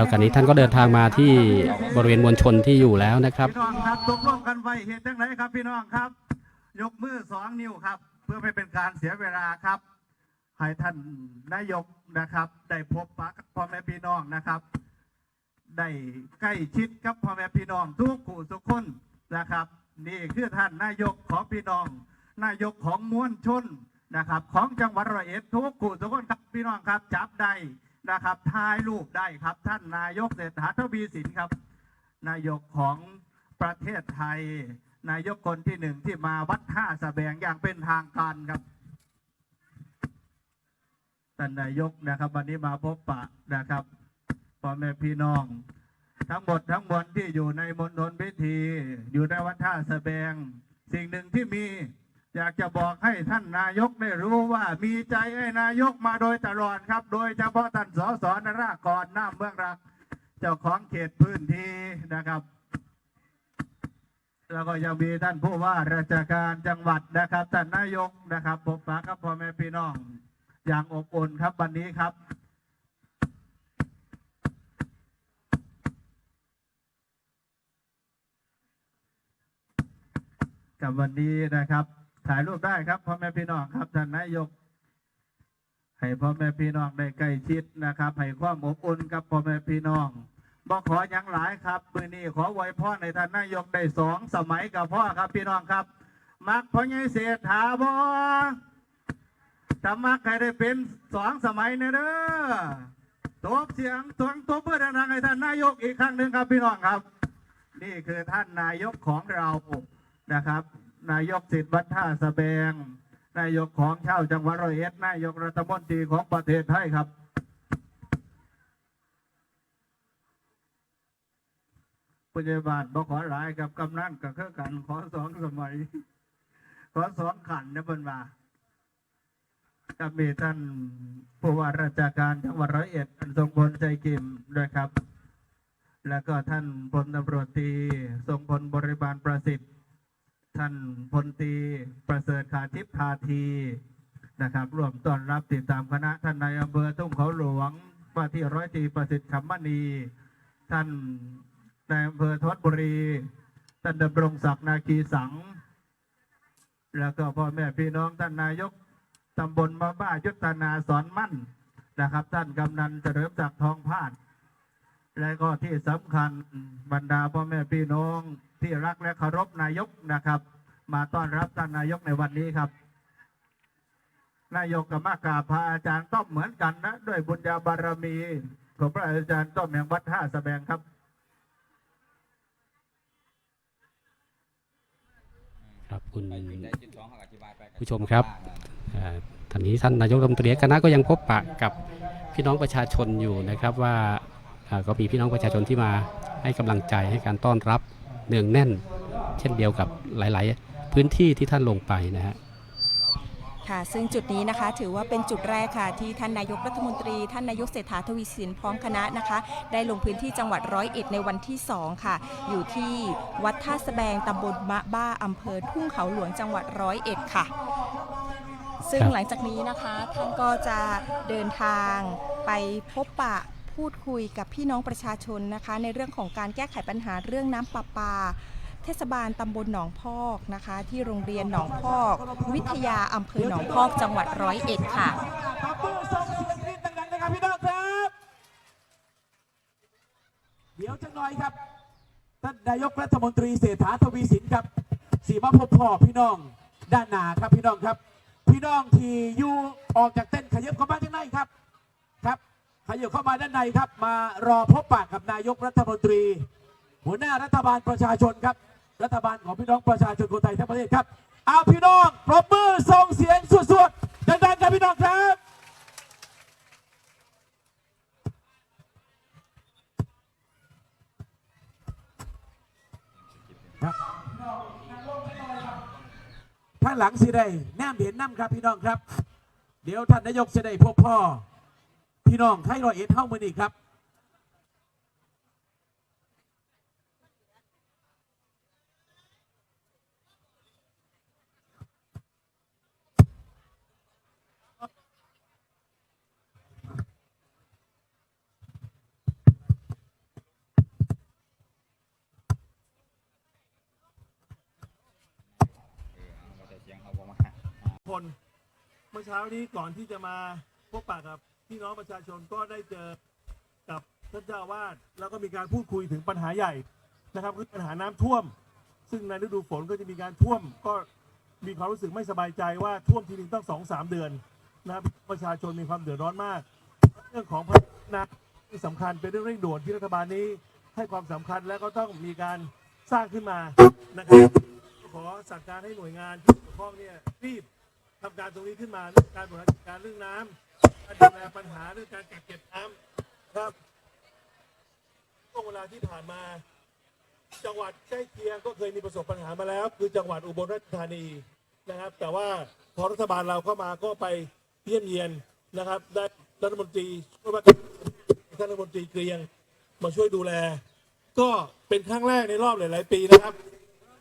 แล้วกันนี้ท่านก็เดินทางมาที่บริเวณมวลชนที่อยู่แล้วนะครับพี่น้องครับตกลงกันไว้เหตุจังไรครับพี่น้องครับ ยกมือสองนิ้วครับ เพื่อไม่เป็นการเสียเวลาครับให้ท่านนายกนะครับ ได้พบปะกับพ่อแม่พี่น้องนะครับ ได้ใกล้ชิดกับพ่อแม่พี่น้องทุกคู่ทุกคนนะครับ นี่คือท่านนายกของพี่น้อง นายกของมวลชนนะครับ ของจังหวัดร้อยเอ็ดทุกคู่ทุกคนครับพี่น้องครับจับได้ นะครับถ่ายรูปได้ครับ ท่านนายกเศรษฐาทวีสินครับ นายกของประเทศไทย นายกคนที่หนึ่งที่มาวัดท่าสะแบงอย่างเป็นทางการครับท่านนายกนะครับ วันนี้มาพบปะนะครับพ่อแม่พี่น้อง ทั้งหมดทั้งมวลที่อยู่ในมณฑลพิธี อยู่ในวัดท่าสะแบง สิ่งหนึ่งที่มี อยากจะบอกให้ท่านนายกได้รู้ว่ามีใจให้นายกมาโดยตลอดครับ โดยเฉพาะท่านสสนรากรน้ำเมืองรัก เจ้าของเขตพื้นที่นะครับ แล้วก็ยังมีท่านผู้ว่าราชการจังหวัดนะครับท่านนายกนะครับพบปะกับพ่อแม่พี่น้อง อย่างอบอุ่นครับวันนี้ครับกับวันนี้นะครับ ถ่ายรูปได้ครับพ่อแม่พี่น้องครับท่านนายก ให้พ่อแม่พี่น้องได้ใกล้ชิดนะครับให้ความอบอุ่นกับพ่อแม่พี่น้องบ่ขออย่างหลายครับมือนี้ขอไว้พ่อในท่านนายกได้สองสมัยกับพ่อครับพี่น้องครับ มักพ่อใหญ่เศรษฐาบ่ถ้ามักใครได้เป็นสองสมัยเนยเด้อตบเสียงตวงตบเพื่อดังให้ท่านนายกอีกครั้งหนึ่งครับพี่น้องครับ นี่คือท่านนายกของเรานะครับ นายกสิทธิ์วัดท่าสแบง นายกของชาวจังหวัดร้อยเอ็ด นายกรัฐมนตรีของประเทศไทยครับ ปัจจุบันบอขอหลายกับกำนันกับเครือกันขอสองสมัย ขอสองขันนะเพิ่นมากับมีท่านผู้ว่าราชการจังหวัดร้อยเอ็ดทรงพลใจกิมด้วยครับ แล้วก็ท่านพลตำรวจตรีทรงพลบริบาลประสิทธิ์ ท่านพลตีประเสริฐขาทิพย์ทาทีนะครับร่วมต้อนรับติดตามคณะท่านนายอำเภอทุ่งเขาหลวงว่าที่ร้อยตรีประสิทธิ์คำมณี ท่านนายอำเภอทวดบุรี ท่านดำรงศักดิ์นาคีสัง แล้วก็พ่อแม่พี่น้องท่านนายกตำบลมาบ้ายุทธนาสอนมั่นนะครับ ท่านกำนันเฉลิมศักดิ์ทองพาดและก็ที่สำคัญบรรดาพ่อแม่พี่น้อง ที่รักและเคารพนายกนะครับ มาต้อนรับท่านนายกในวันนี้ครับ นายกกับมากราบพระอาจารย์ต้อมเหมือนกันนะ ด้วยบุญญาบารมีของพระอาจารย์ต้อมแห่งวัดท่าสะแบงครับครับคุณไปจุดใดจุดสองเขาก็อธิบายไปผู้ชมครับอ่าท่านนี้ท่านนายกรัฐมนตรีคณะก็ยังพบปะกับพี่น้องประชาชนอยู่นะครับว่าอ่าก็มีพี่น้องประชาชนที่มาให้กำลังใจให้การต้อนรับ เนืองแน่น เช่นเดียวกับหลาย ๆ พื้นที่ที่ท่านลงไปนะฮะค่ะซึ่งจุดนี้นะคะถือว่าเป็นจุดแรกค่ะที่ท่านนายกรัฐมนตรี ท่านนายกเศรษฐาทวีสินพร้อมคณะนะคะ ได้ลงพื้นที่จังหวัดร้อยเอ็ดในวันที่ 2 ค่ะ อยู่ที่วัดท่าสะแบงตำบลมะบ้าอำเภอทุ่งเขาหลวงจังหวัดร้อยเอ็ดค่ะ ซึ่งครับหลังจากนี้นะคะท่านก็จะเดินทางไปพบปะ พูดคุยกับพี่น้องประชาชนนะคะ ในเรื่องของการแก้ไขปัญหาเรื่องน้ำประปา เทศบาลตำบลหนองพอกนะคะ ที่โรงเรียนหนองพอก วิทยาอำเภอหนองพอกจังหวัดร้อยเอ็ดค่ะ ขอบคุณส่งเสียงกรี๊ดดังๆนะครับพี่น้องครับ เดี๋ยวจะหน่อยครับ ท่านนายกรัฐมนตรีเศรษฐาทวีสินครับสีมาพบพ่อพี่น้องด้านหนาครับพี่น้องครับ พี่น้องที่อยู่ออกจากเต้นขยับเข้ามาด้านในครับ ขยับเข้ามาด้านในครับ มารอพบปะกับนายกรัฐมนตรี หัวหน้ารัฐบาลประชาชนครับ รัฐบาลของพี่น้องประชาชนคนไทยทั้งประเทศครับ เอาพี่น้องปรบมือส่งเสียงสวดๆดังๆครับพี่น้องครับครับท่านหลังสิได้แนมเห็นน้ำครับพี่น้องครับ เดี๋ยวท่านนายกจะได้พบพ่อ พี่น้องไทยรอยเอ็ดเท่ามือนี้ครับคนเมื่อเช้านี้ก่อนที่จะมาพบปะกับ พี่น้องประชาชนก็ได้เจอกับท่านเจ้าวาสแล้วก็มีการพูดคุยถึงปัญหาใหญ่นะครับคือปัญหาน้ำท่วม ซึ่งในฤดูฝนก็จะมีการท่วม ก็มีความรู้สึกไม่สบายใจว่าท่วมทีนึงต้องสองสามเดือนนะครับประชาชนมีความเดือดร้อนมาก เรื่องของพลังน้ำที่สำคัญเป็นเรื่องเร่งด่วนที่รัฐบาลนี้ให้ความสำคัญและก็ต้องมีการสร้างขึ้นมานะครับขอสั่งการให้หน่วยงานที่เกี่ยวข้องเนี่ยรีบทำการตรงนี้ขึ้นมาเรื่องการบริหารจัดการเรื่องน้ำกา ดูแลปัญหาเรื่องการกักเก็บน้ำครับช่วงเวลาที่ผ่านมา จังหวัดใกล้เคียงก็เคยมีประสบปัญหามาแล้ว คือจังหวัดอุบลราชธานีนะครับ แต่ว่าพอรัฐบาลเราเข้ามาก็ไปเยี่ยมเยียนนะครับ ได้รัฐมนตรีช่วยว่าท่านรัฐมนตรีเกรียงมาช่วยดูแล ก็เป็นครั้งแรกในรอบหลาย ๆ ปีนะครับ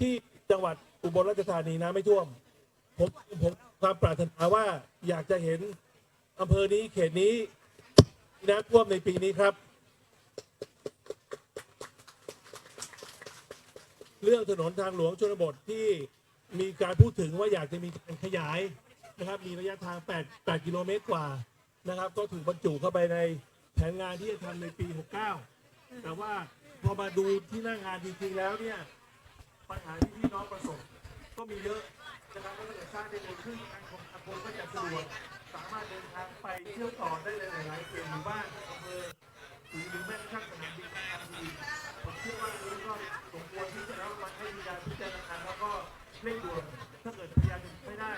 ที่จังหวัดอุบลราชธานีน้ำไม่ท่วม ผมผมความปรารถนาว่าอยากจะเห็น อำเภอนี้เขตนี้มีน้ำท่วมในปีนี้ครับ เรื่องถนนทางหลวงชนบทที่มีการพูดถึงว่าอยากจะมีการขยายนะครับมีระยะทาง 8 8 กิโลเมตรกว่านะครับ ก็ถูกบรรจุเข้าไปในแผนงานที่จะทำในปี 69 แต่ว่าพอมาดูที่หน้างานจริงๆแล้วเนี่ยปัญหาที่พี่น้องประสบก็มีเยอะนะครับก็จะสร้างได้เร็วขึ้นการคงทางคนก็จะสะดวก สามารถเดินทางไปเที่ยวต่อได้ในหลายๆเขตหมู่บ้านอำเภอหรือแม้กระทั่งสนามบินทางดีผมเชื่อว่านี้ก็สมควรที่จะรับมันให้มีการพิจารณาแล้วก็เร่งด่วนถ้าเกิดพยายามไม่ได้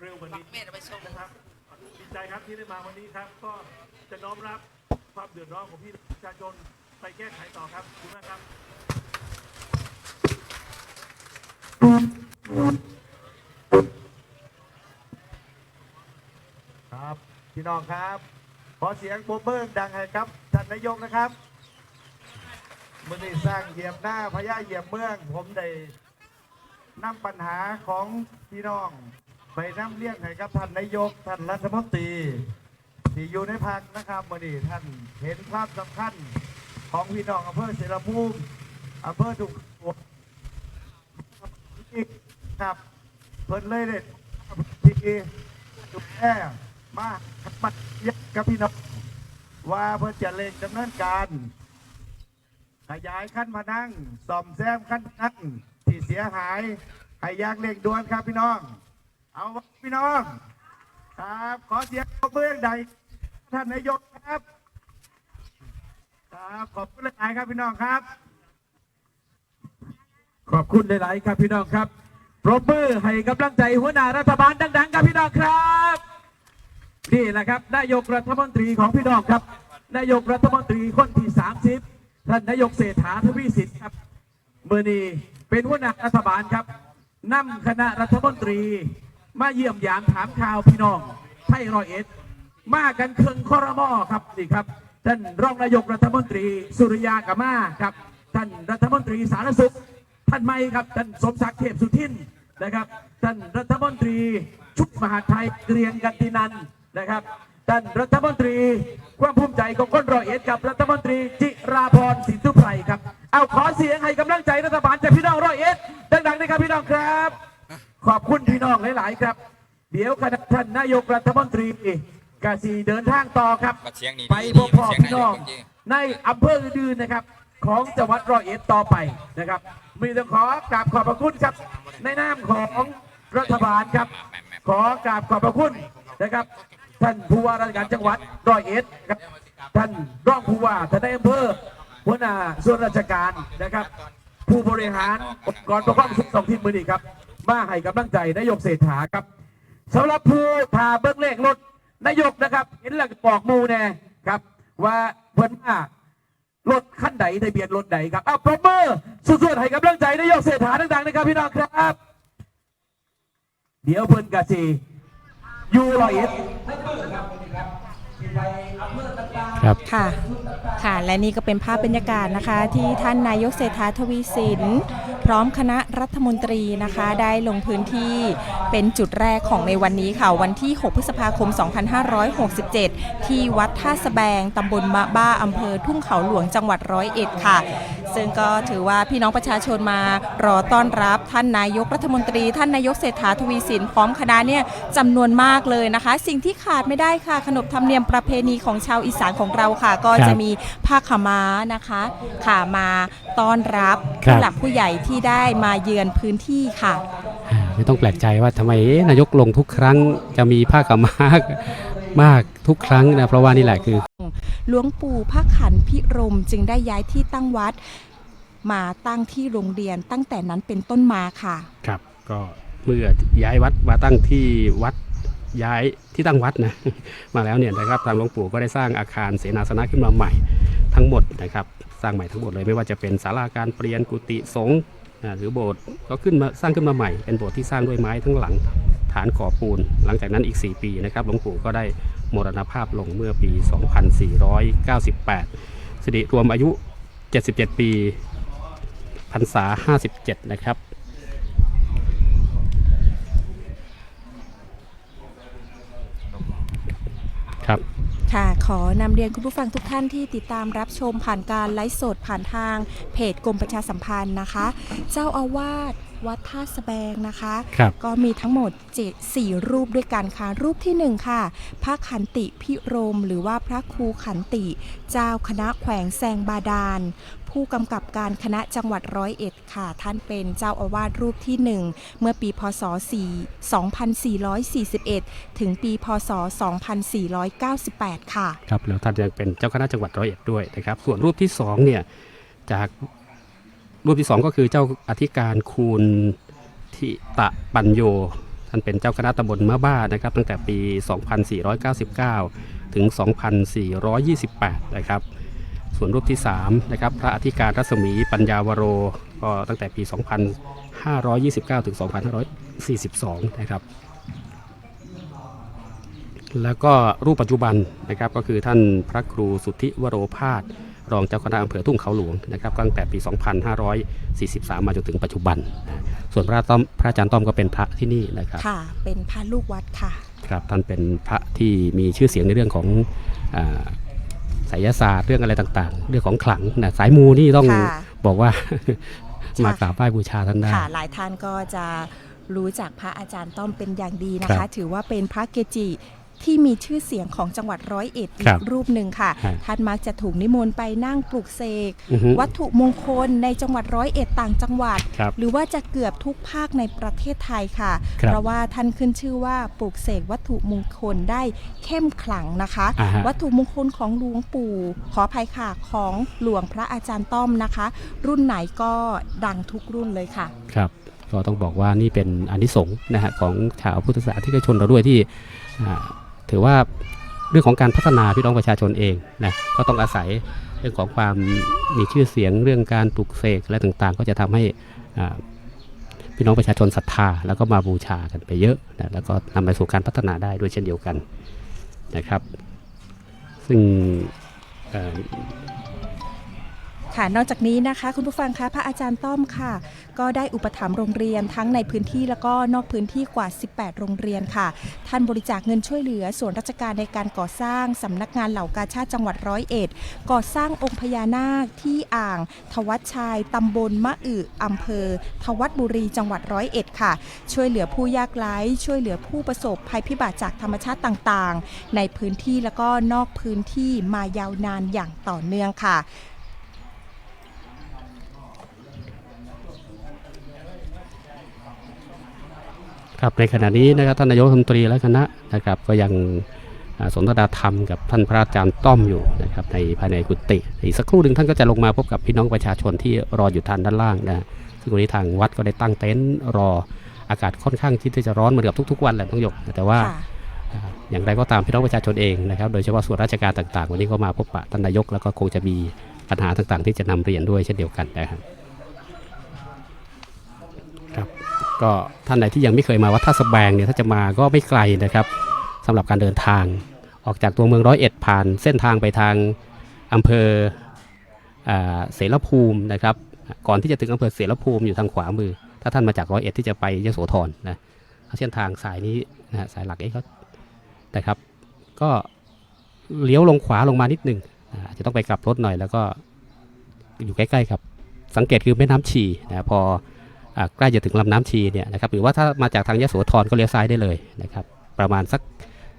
เร็วกว่านี้นะครับดีใจครับที่ได้มาวันนี้ครับ ก็จะน้อมรับความเดือดร้อนของพี่ประชาชนไปแก้ไขต่อครับขอบคุณมากครับ ครับ พี่น้องครับ ขอเสียงโบเบิ้งดังให้ครับท่านนายกนะครับมื่อนี้สร้างเหยียบหน้าพญาเหยียบเมือง ผมได้นำปัญหาของพี่น้อง ไปนำเลี้ยงให้กับท่านนายกท่านรัฐมนตรีที่อยู่ในพักนะครับมื่อนี้ท่านเห็นความสำคัญของพี่น้องอำเภอเสรภูมิอำเภอดุครับเพิ่นเลยเด็ดที่ดูแล มามาเยี่ยมกับพี่น้องว่าเพื่อจะเล่งดำเนินการ ขยายขั้นมานั่งซ่อมแซมขั้นนั่งที่เสียหายให้ยางเร่งด่วนครับพี่น้อง เอาพี่น้อง ครับ ขอเสียงปรบมือใดท่านนายกครับ ครับขอบคุณหลายครับพี่น้องครับ ขอบคุณหลาย ๆ ครับพี่น้องครับปรบมือให้กำลังใจหัวหน้ารัฐบาลดัง ๆ ครับพี่น้องครับ นี่แหละครับนายกรัฐมนตรีของพี่น้องครับนายกรัฐมนตรีคนที่ 30 ท่านนายกเศรษฐาทวีสินครับเมื่อนี้เป็นหัวหน้ารัฐบาลครับนำคณะรัฐมนตรีมาเยี่ยมยามถามข่าวพี่น้องไทยรอยเอ็ด มากันเครื่องคอรมอครับนี่ครับ ท่านรองนายกรัฐมนตรีสุริยากามาครับ ท่านรัฐมนตรีสาธารณสุข ท่านไม่ครับท่านสมศักดิ์เทพสุทินนะครับ ท่านรัฐมนตรีชุดมหาไทยเกรียงกันตินัน นะครับท่านรัฐมนตรีความภูมิใจของคนร้อยเอ็ดกับรัฐมนตรีจิราพรสินทุไพรครับ เอาขอเสียงให้กำลังใจรัฐบาลจากพี่น้องร้อยเอ็ดดังๆนะครับพี่น้องครับ ขอบคุณพี่น้องหลาย ๆ ครับ เดี๋ยวคณะท่านนายกรัฐมนตรีกาสีเดินทางต่อครับบัดเสียงนี่ไปดีพบๆพ่อเสียงพี่น้องนายกเมื่อกี้ในอำเภออื่นๆนะครับ ของจังหวัดร้อยเอ็ดต่อไปนะครับ มีต้องขอกราบขอบพระคุณครับ ในนามของรัฐบาลครับ ขอกราบขอบพระคุณนะครับ ท่านผู้ว่าราชการจังหวัดร้อยเอ็ดครับท่านรองผู้ว่าท่านนายอำเภอหัวหน้าส่วนราชการนะครับ ผู้บริหารองค์กรปกครองส่วนท้องถิ่นมือนี้ครับ มาให้กำลังใจนายกเศรษฐาครับสำหรับผู้พาเบิ้งเลขรถนายกนะครับเห็นหลักบอกมูแน่ครับ ว่าเพิ่นมารถขั้นใดทะเบียนรถใดครับเอาปรบมือสุดๆให้กำลังใจนายกเศรษฐาดังๆนะครับพี่น้องครับ เดี๋ยวเพิ่นกะสียูรอยเอ็ด ครับค่ะค่ะและนี่ก็เป็นภาพบรรยากาศนะคะ ที่ท่านนายกเศรษฐาทวีสิน พร้อมคณะรัฐมนตรีนะคะ ได้ลงพื้นที่เป็นจุดแรกของในวันนี้ค่ะ วันที่ 6 พฤษภาคม 2567 ที่วัดท่าสแบงตำบลมะบ้าอำเภอทุ่งเขาหลวงจังหวัดร้อยเอ็ดค่ะ ซึ่งก็ถือว่าพี่น้องประชาชนมารอต้อนรับท่านนายกรัฐมนตรี ท่านนายกเศรษฐาทวีสินพร้อมคณะเนี่ยจำนวนมากเลยนะคะ สิ่งที่ขาดไม่ได้ค่ะ ขนบธรรมเนียมประเพณีของชาวอีสานของเราค่ะ ก็ครับจะมีผ้าขาวม้านะคะค่ะมาต้อนรับครับ ผู้หลักผู้ใหญ่ที่ได้มาเยือนพื้นที่ค่ะ อ่าไม่ต้องแปลกใจว่าทำไมเอ๊ะนายกลงทุกครั้งจะมีผ้าขาวม้ามากทุกครั้งนะเพราะว่านี่แหละคือ หลวงปู่พระขันพิรมจึงได้ย้ายที่ตั้งวัด มาตั้งที่โรงเรียนตั้งแต่นั้นเป็นต้นมาค่ะ ครับ ก็เมื่อย้ายวัดมาตั้งที่วัดย้ายที่ตั้งวัดนะมาแล้วเนี่ยนะครับทางหลวงปู่ก็ได้สร้างอาคารเสนาสนะขึ้นมาใหม่ทั้งหมดนะครับสร้างใหม่ทั้งหมดเลยไม่ว่าจะเป็นศาลาการเปลี่ยนกุฏิสงฆ์หรือโบสถ์ก็ขึ้นมาสร้างขึ้นมาใหม่ เป็นโบสถ์ที่สร้างด้วยไม้ทั้งหลังฐานก่อปูน หลังจากนั้นอีก 4 ปีนะครับหลวงปู่ก็ได้ มรณภาพลงเมื่อปี 2498 สิริรวมอายุ 77 ปีพรรษา 57 นะครับครับค่ะขอนำเรียนคุณผู้ฟังทุกท่านที่ติดตามรับชมผ่านการไลฟ์สดผ่านทางเพจกรมประชาสัมพันธ์นะคะ เจ้าอาวาส วัดท่าสแบงนะคะครับก็มีทั้งหมดเจ็ดสี่รูปด้วยกันค่ะ รูปที่หนึ่งค่ะ พระขันติพิรม หรือว่าพระครูขันติ เจ้าคณะแขวงแซงบาดาลผู้กำกับการคณะจังหวัดร้อยเอ็ดค่ะ ท่านเป็นเจ้าอาวาสรูปที่หนึ่งเมื่อปีพศ4 2441 ถึงปีพศ 2498 ค่ะ ครับ แล้วท่านยังเป็นเจ้าคณะจังหวัดร้อยเอ็ดด้วยนะครับ ส่วนรูปที่สองเนี่ยจาก รูปที่สองก็คือเจ้าอธิการคูณทิตะปัญโย ท่านเป็นเจ้าคณะตำบลมะบ้านะครับ ตั้งแต่ปี 2499 ถึง 2428 นะครับ ส่วนรูปที่3นะครับพระอธิการรัศมีปัญญาวโร ก็ตั้งแต่ปี 2529 ถึง 2542 นะครับแล้วก็รูปปัจจุบันนะครับก็คือท่านพระครูสุทธิวโรพาส รองเจ้าคณะอำเภอทุ่งเขาหลวงนะครับตั้งแต่ปี 2543 มาจนถึงปัจจุบัน ส่วนพระต้อมพระอาจารย์ต้อมก็เป็นพระที่นี่นะครับค่ะ เป็นพระลูกวัดค่ะครับท่านเป็นพระที่มีชื่อเสียงในเรื่องของอาไสยศาสตร์เรื่องอะไรต่างๆ เรื่องของขลังนะสายมูนี่ต้องค่ะบอกว่าค่ะมากราบไหว้บูชาท่านได้ค่ะหลายท่านก็จะรู้จักพระอาจารย์ต้อมเป็นอย่างดีนะครัคะบถือว่าเป็นพระเกจิ ที่มีชื่อเสียงของจังหวัดร้อยเอ็ดอีครักบรูปหนึ่งค่ะครับท่านมักจะถูกนิมนต์ไปนั่งปลุกเสกอือฮึวัตถุมงคลในจังหวัดร้อยเอ็ดต่างจังหวัด ครับหรือว่าจะเกือบทุกภาคในประเทศไทยค่ะ ครับเพราะว่าท่านขึ้นชื่อว่าปลูกเสกวัตถุมงคลได้เข้มขลังนะคะ อ่าฮะ วัตถุมงคลของหลวงปู่ ขออภัยค่ะของหลวงพระอาจารย์ต้อมนะคะ รุ่นไหนก็ดังทุกรุ่นเลยค่ะ ครับก็ต้องบอกว่านี่เป็นอานิสงส์นะฮะของชาวพุทธศาสนิกชนเราด้วยที่อ่า ถือว่าเรื่องของการพัฒนาพี่น้องประชาชนเองนะก็ต้องอาศัยเรื่องของความมีชื่อเสียงเรื่องการปลุกเสกและต่างๆ ก็จะทำให้พี่น้องประชาชนศรัทธาแล้วก็มาบูชากันไปเยอะนะแล้วก็นำไปสู่การพัฒนาได้ด้วยเช่นเดียวกันนะครับ ซึ่ง ค่ะนอกจากนี้นะคะ คุณผู้ฟังคะพระอาจารย์ต้อมค่ะ ก็ได้อุปถัมภ์โรงเรียนทั้งในพื้นที่แล้วก็นอกพื้นที่กว่า 18 โรงเรียนค่ะ ท่านบริจาคเงินช่วยเหลือ ส่วนราชการในการก่อสร้างสำนักงานเหล่ากาชาติจังหวัดร้อยเอ็ดก่อสร้างองค์พญานาคที่อ่าง ทวัดชัยตำบลมะอึอำเภอ ทวัดบุรีจังหวัดร้อยเอ็ดค่ะ ช่วยเหลือผู้ยากไร้ช่วยเหลือผู้ประสบภัยพิบัติจากธรรมชาติต่างๆ ในพื้นที่แล้วก็นอกพื้นที่มายาวนานอย่างต่อเนื่องค่ะ ครับในขณะนี้นะครับท่านนายกรัฐมนตรีและคณะนะครับ ก็ยังอ่าสนทนาธรรมกับท่านพระอาจารย์ต้อมอยู่นะครับในภายในกุฏิอีกสักครู่หนึ่งท่านก็จะลงมาพบกับพี่น้องประชาชนที่รออยู่ทางด้านล่างนะซึ่งวันนี้ทางวัดก็ได้ตั้งเต็นท์รออากาศค่อนข้างที่จะร้อนเหมือนกับทุก ๆ วันแหละน้องหยกแต่ว่าค่ะอ่าอย่างไรก็ตามพี่น้องประชาชนเองนะครับ โดยเฉพาะส่วนราชการต่างๆ วันนี้ก็มาพบปะท่านนายกแล้วก็คงจะมีปัญหาต่างๆ ที่จะนำเรียนด้วยเช่นเดียวกันนะครับครับ ก็ท่านไหนที่ยังไม่เคยมาวัดท่าสะแบงเนี่ยถ้าจะมาก็ไม่ไกลนะครับสำหรับการเดินทางออกจากตัวเมืองร้อยเอ็ดผ่านเส้นทางไปทางอำเภออเสรภูมินะครับก่อนที่จะถึงอำเภอเสรภูมิอยู่ทางขวามือ ถ้าท่านมาจากร้อยเอ็ดที่จะไปยโสธรนะเส้นทางสายนี้นะสายหลักเอ้ก็แต่ครับ ก็เลี้ยวลงขวาลงมานิดหนึงอ่าอาจะต้องไปกลับรถหน่อยแล้วก็อยู่ใกล้ๆครับ สังเกตคือแม่น้ำชีนะพอ ใกล้จะถึงลำน้ำชีเนี่ยนะครับหรือว่าถ้ามาจากทางยโสธรก็เลี้ยวซ้ายได้เลยนะครับประมาณสัก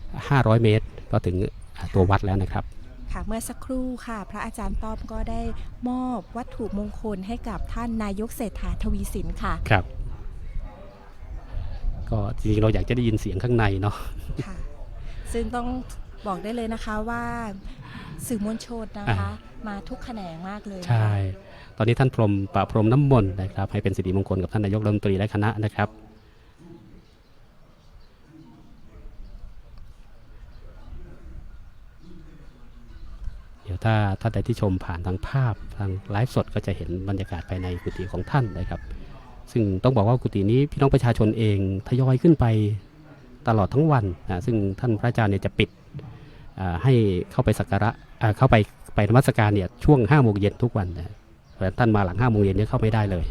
500 เมตร ก็ถึงอ่าตัววัดแล้วนะครับค่ะเมื่อสักครู่ค่ะ พระอาจารย์ต้อมก็ได้มอบวัตถุมงคลให้กับท่านนายกเศรษฐาทวีสินค่ะครับ ก็จริงๆเราอยากจะได้ยินเสียงข้างในเนาะค่ะซึ่งต้องบอกได้เลยนะคะว่าสื่อมวลชนนะคะ มาทุกแขนงมากเลยนะคะใช่ ตอนนี้ท่านพรมประพรมน้ำมนต์นะครับ ให้เป็นสิริมงคลกับท่านนายกรัฐมนตรีและคณะนะครับเดี๋ยวถ้าท่านใดที่ชมผ่านทางภาพทางไลฟ์สดก็จะเห็นบรรยากาศภายในกุฏิของท่านนะครับ ซึ่งต้องบอกว่ากุฏินี้พี่น้องประชาชนเองทยอยขึ้นไปตลอดทั้งวันนะซึ่งท่านพระอาจารย์เนี่ยจะปิดให้เข้าไปสักการะเข้าไปไปนมัสการเนี่ยช่วง5โมงเย็นทุกวันนะ เพราะท่านมาหลังห้าโมงเย็นนี้เข้าไม่ได้เลย